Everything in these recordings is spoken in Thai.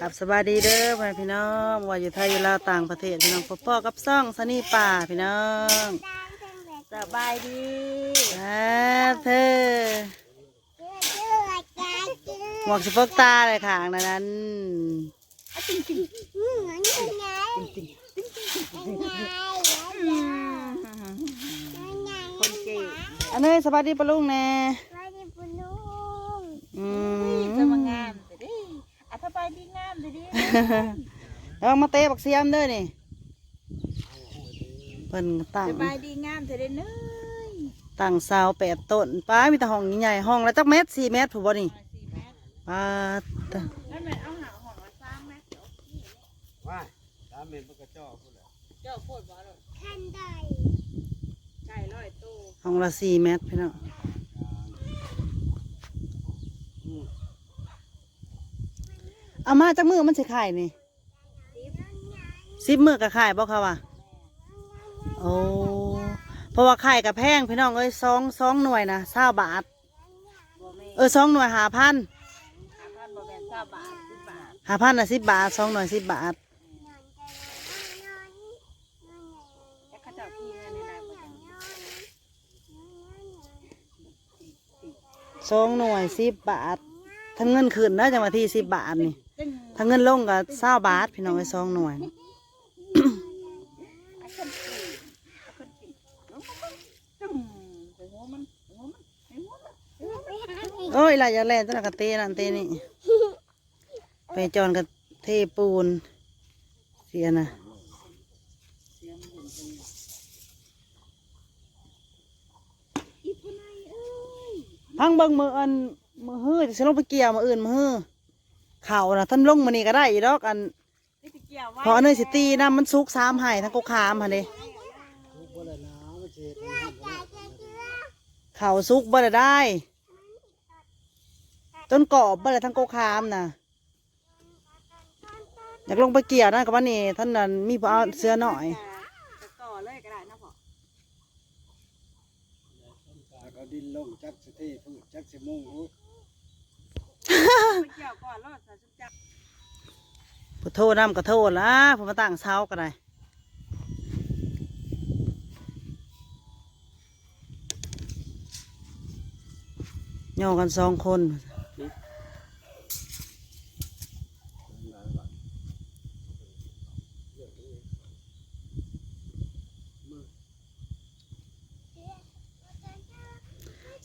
กับสบายดีเด้อพ่อแม่พี่น้องว่าอยู่ไทยอยู่ลาวต่างประเทศพี่น้องพ่อๆกับซ่องสนี่ป่าพี่น้องสบายดีนะเธอหมวกสปอกตาเลยค่ะอันนั้นคนเก่งอันนี้สบายดีปะลุงแน่อืม จะมางามแต่ดิอัธบาย ดีงามแต่ดิแล้วมาเตะบักเสียมเด้อนี่เพิ่นตั้งสบายดีงามแต่ดิเนยตั้งเสาแปดต้นป้ามีแต่ห้องใหญ่ๆห้องละจักเมตรสี่เมตรถูกบ่นี่สี่แมตรป้าตะแล้วแม่เอาหาหอมาสร้างแมตรว่าสามเมตรมันก็จ่อพุ่นแหละเจ้าโคตรบ่หรอกไก่ร้อยตู้ห้องละสี่เมตรพี่น้อง เอามาจากมือมันสิขายนี่สิบมือก็ขายบ่ค่ะวะโอ้เพราะว่าขายกับแพงพี่น้องเอ้ยสองสองหน่วยนะเศร้าบาทบ่แม่เออสองหน่วยหาพันหาพันบ่แม่นเก้าบาทสิบบาทหาพันอะสิบบาทสองหน่วยสิบบาทแล้วเขาเจ้าที่นั่นนี่ได้บ่จังสองหน่วยสิบบาททั้งเงินคืนนะจังหวะที่สิบบาทนี่ จึงทั้งเงินลงก็เศร้าบาทพี่น้องไอ้สองหน่วยโอ้ยลายยาแล่ตัวนั้นกะเตนั่นเตนี่ไปจอนกับเทปูน เสียนะพังเบิงมืออันมือฮื้อจะลงไปเกี่ยวมืออื่นมือฮื้อ ข่านะท่านลงมานี่ก็ได้อีดอกอันนี่สิเกี่ยวไว้เพอเนยสิตีนะมันสุกสามไห้ทั้งกกขามฮะเด้ทุกบ่ได้หนาวมันเจ็บมันหิ้งกันเข่าสุกบ่ได้ได้ ต้นกอบบ่ได้ทั้งกกขามนะอยากลงไปเกี่ยวนะกับวันนี้ท่านนั้นมีผู้เอาเสื้อหน่อยจะต่อเลยก็ได้นะพ่อแล้วก็ดินลงจักสิเทพืชจักสิมุ่ง โอ้ไปเกี่ยวก่อนรอดสาสุจักผู้โทษน้ำก็โทษละผมมาตั้งเช้าก็ได้ย่อกันสองคน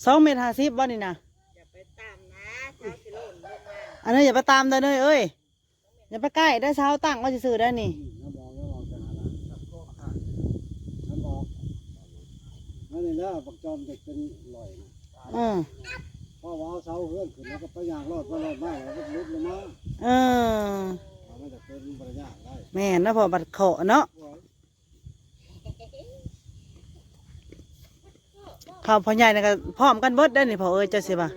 สองเมตรห้าสิบวันนี่นะ อย่าไปตามนะชาวสิโลนลงมา อันนี้อย่าไปตามเด้อเนยเอ้ยอย่าไปใกล้ได้เช้าตั้งว่าจะซื้อได้นี่น้ำมองน้ำมองจะหาละน้ำมองนั่นนี่แหละบักจอมเด็กเป็นลอยนะอืมพอว่าเอาเสาเพื่อนขึ้นแล้วก็ไปย่างรอดไปรอดมาแล้วก็ลุกลงมาเออมันจะเป็นบริยางได้แม่นนะพอบัดโขะเนาะข้าวพ่อใหญ่นี่ก็พร้อมกันเบิดได้นี่พอเอ้ยเจ้าสิบ่ะ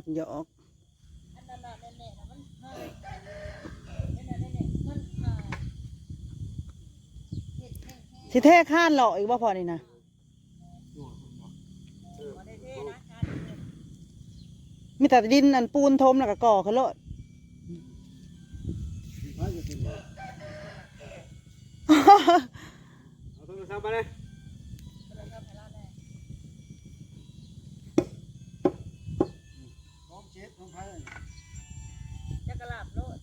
มักหยอกสิเท่ข้านหล่ออีกบ่พอนี่นะมีแต่ดินอันปูนทมแล้วก็ก่อเขาโลดไปจะเป็นเอาโทรศัพท์มาเลย พร้อมเช็ดพร้อมไพ่จะกระลาบโลด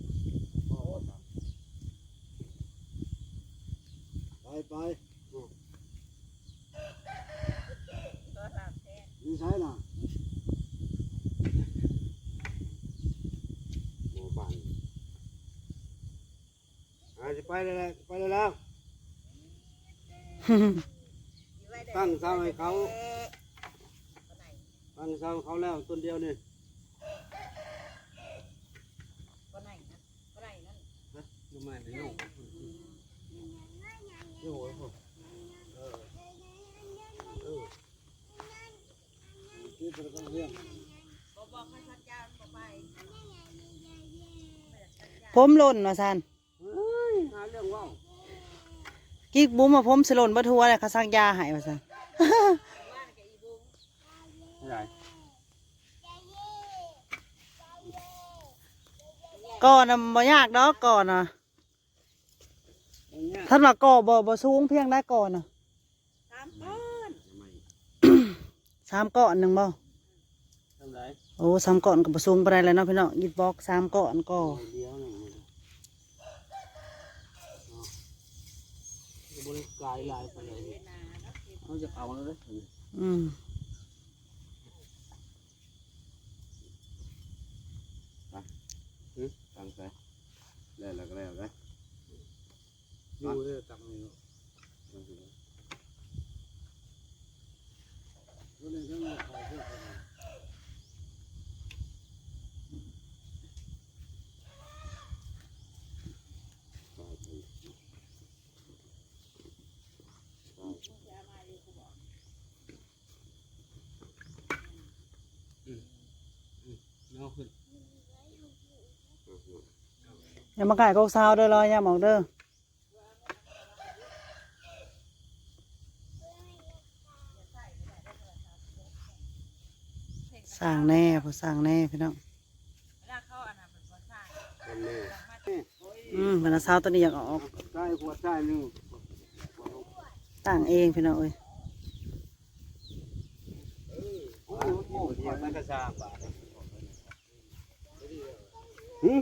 ไปไปตัวลาบแท้นี่ใช่น่ะโมบันอาจะไปเลยแหละไปเลยแล้ว ตั้งเสาให้เขา ตั้งเสาเขาแล้วต้นเดียวนี่ ก็ไหนนะก็ไหนนั่น นะดูไม่ได้ลูกโอ้โหเออเออที่เป็นต้องเรื่องบอบอกให้พระเจ้าบอกไปผมหล่นว่าซั่นเฮ้ยหาเรื่องเว่ากิ๊กบุ้มมาผมสิหล่นบ่ทัวเลยเขาสั่งยาให้ว่าซั่นอะไรก่อนน่ะบ่ยากดอกก่อนน่ะอย่างเงี้ย ท่านว่าก่อบ่บ่สูงเพียงได้ก่อนน่ะสามต้นสามก้อนหนึงบ่ทำไรโอ้สามก้อนก็บ่สูงปานใดแล้วเนาะพี่น้องยิดบอกสามก้อนก็เดียวหนึ่งบริการลายไปเลยเอาจะเอาเลยอืมตั้งใจแล้วแล้วก็แล้วนะ อยู่เลยตั้งนี่เอาขึ้นอย่ามาขายกอกซาวเด้อรออย่าหมองเด้อ สร้างแน่ผู้สร้างแน่พี่น้องเวลาเข้าอันนั้นเป็นภาษาคนนี้อืมวันเช้าตัวนี้อยากออกใช่ขวดใช่นึงต่างเองพี่น้องเอ้ยโอ้โหโอ้โหเทียบมันก็สร้างบาทหืม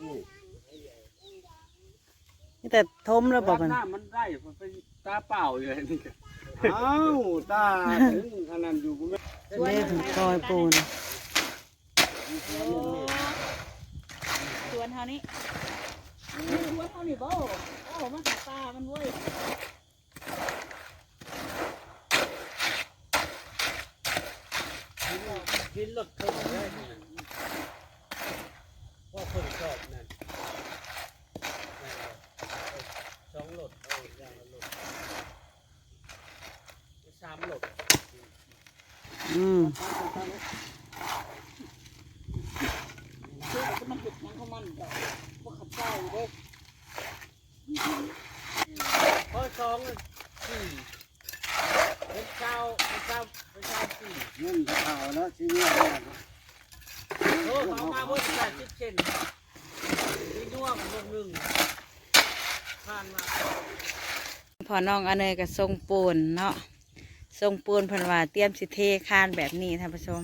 นี่แต่ทมแล้วบอกมันหน้ามันได้มันเป็นตาเปล่าอยู่เลยนี่อ้าวตาถึงขนาดอยู่กูไม่เล่ถึงซอยปูนสวนเท่านี้สวนเท่านี้บ่โอ้มันหาปลามันเว้ยกินรถคนได้ว่าคนชอบนั่นสองรถเอาอย่างละรถสามรถ อื มันจุดมันของมันดอกบ่ขับใจเด้พอสองสี่เป็นเก้าเป็นเก้าเป็นเก้าสี่เงินข่าวแล้วชีวิตโอ้เขามาบนแปดสิบเซนมีน่วงลงหนึ่งผ่านมาพอน้องอเนยกับทรงปูนเนาะ ทรงปูนพันว่าเตรียมสิเทคานแบบนี้ท่านผู้ชม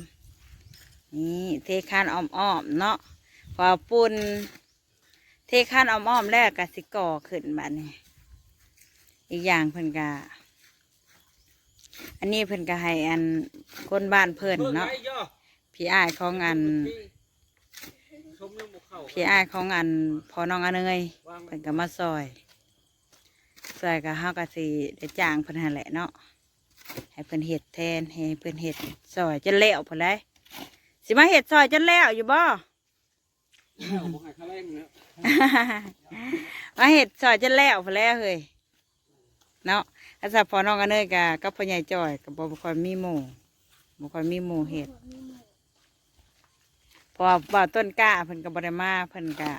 นี่เทคานอ้อมๆเนาะพอปูนเทคานอ้อมๆแล้วก็สิก่อขึ้นแบบนี้ อีกอย่างเพิ่นก็อันนี้เพิ่นก็ให้อันคนบ้านเพิ่นเนาะพี่อ้ายของอันพี่อ้ายของอันพอน้องอเนยเพิ่นก็มาซอยซอยก็เฮาก็สิได้จ้างเพิ่นหั่นแหละเนาะ ให้เพิ่นเฮ็ดแทนให้เพิ่นเฮ็ดซอยจนแล้วพุ่นเลยสิมาเฮ็ดซอยจนแล้วอยู่บ่แล้วบุกให้เขาเล่นเนาะมาเฮ็ดซอยจนแล้วพุ่นแล้วเฮ้ยเนาะถ้าสับพอน้องอเนยก็กับพ่อใหญ่จอยก็บ่ค่อยมีหมู่บ่ค่อยมีหมู่เฮ็ดพอบ่าต้นกล้าเพิ่นก็บ่ได้มาเพิ่นก็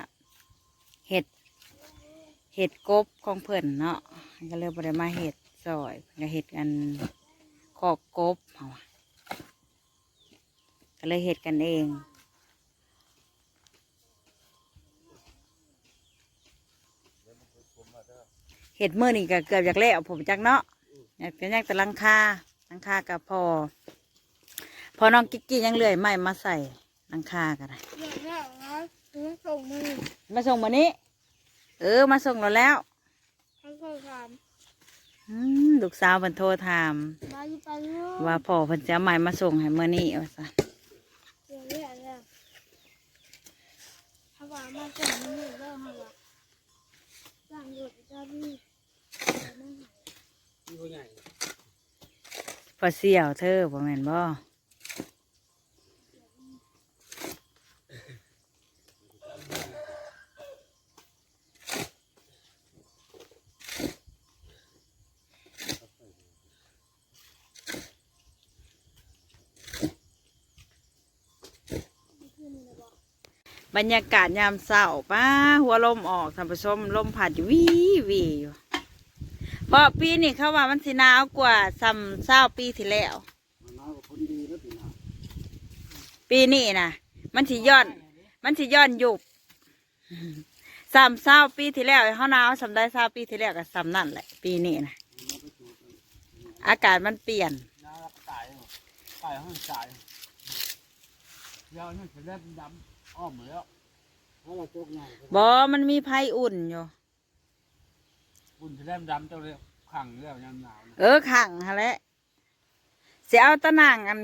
เฮ็ดเห็ดกบของเพิ่นเนาะก็เลยบ่ได้มาเห็ดซอยเพิ่นก็เห็ดกัน คอกกบเอาว่ะก็เลยเห็ดกันเองเห็ดมือนี่ก็เกือบอยากแล้วผมจักเนาะอยากเป็นอยากแต่หลังคาหลังคากับพอ พอน้องกิ๊กกี้ยังเหลื่อยไม้มาใส่หลังคากันได้อยากได้นะถึงส่งมือมาส่งมานี้ เออ มาส่งเราแล้วให้เขาถามอืม ลูกสาวเพิ่นโทรถามมาอยู่ไปเรื่อยว่าพ่อเพิ่นจะเอาไม้มาส่งให้เมื่อนี้ว่าซะเรื่อยเรื่อยเลยถ้าว่ามาส่งมือเริ่มแล้วสั่งหยุดจะดีมีคนใหญ่พอเสี่ยวเธอบ่แม่นบ่ บรรยากาศยามเช้าป้าหัวลมออกท่านผู้ชมลมพัดอยู่วีวีอยู่เพราะปีนี้เขาว่ามันสิหนาวกว่าซ้ำเช้าปีที่แล้ว ปีนี้นะมันสิย้อน มันสิย้อนยุบสาเศร้าปีที่แล้วเขาหนาวสำได้เศร้าปีที่แล้วกับสำนั่นแหละ ปีนี้นะอากาศมันเปลี่ยนตายตายห้องตายยาวนั่นจะได้ดำ อ้อมแล้วเพราะเราโจกใหญ่บอมันมีไพ่อุ่นอยู่ บุญจะได้ดำเจ้าเรียกขังแล้วยามหนาวนะเออขังฮะแหละเสียเอาตะนางอัน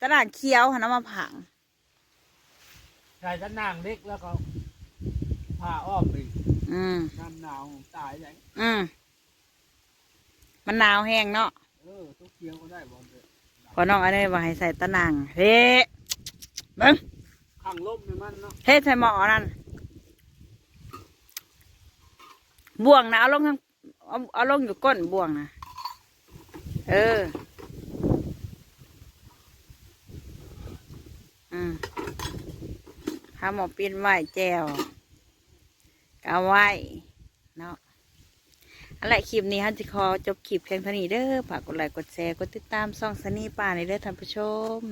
ตะนางเคี้ยวหันเอามาผัง ใส่ตะนางเล็กแล้วก็ผ้าอ้อมไปอืม ยามหนาวตายอย่างอืม มันหนาวแห้งเนาะเออทุกเคี้ยวก็ได้บอลเลย พอน้องอันนี้ว่าให้ใส่ตะนางเฮ้เบิ้ง ขังลมในมันเนาะเฮ้ใส่หมอนั่นบ่วงนะเอาลงข้างเอาเอาลงอยู่ก้นบ่วงนะเอออืมทำหมอปีนไหวแจวกาไหวเนาะอะไรคลิปนี้ฮันจิคอจบคลิปเพียงเท่านี้เด้อฝากกดไลค์กดแชร์กดติดตามซ่องสนีป่าในเด้อท่านผู้ชม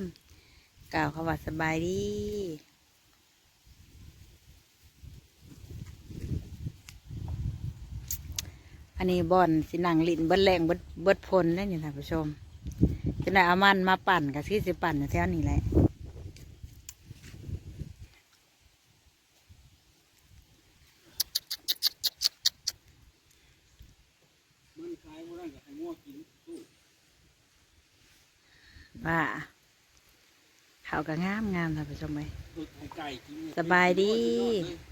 กล่าวคำว่าสบายดีอันนี้บอนสินังลินเบิดแรงเบิดเบิดพลได้นี่ท่านผู้ชมจะได้เอามันมาปั่นกับที่สิปั่นแถวนี้แหละ มันคล้ายมันกับไอ้ง้อกินตู้ ว่า เขาก็งามงามท่านผู้ชมไหมไอ้ไก่กินสบายดีกินหมดเลย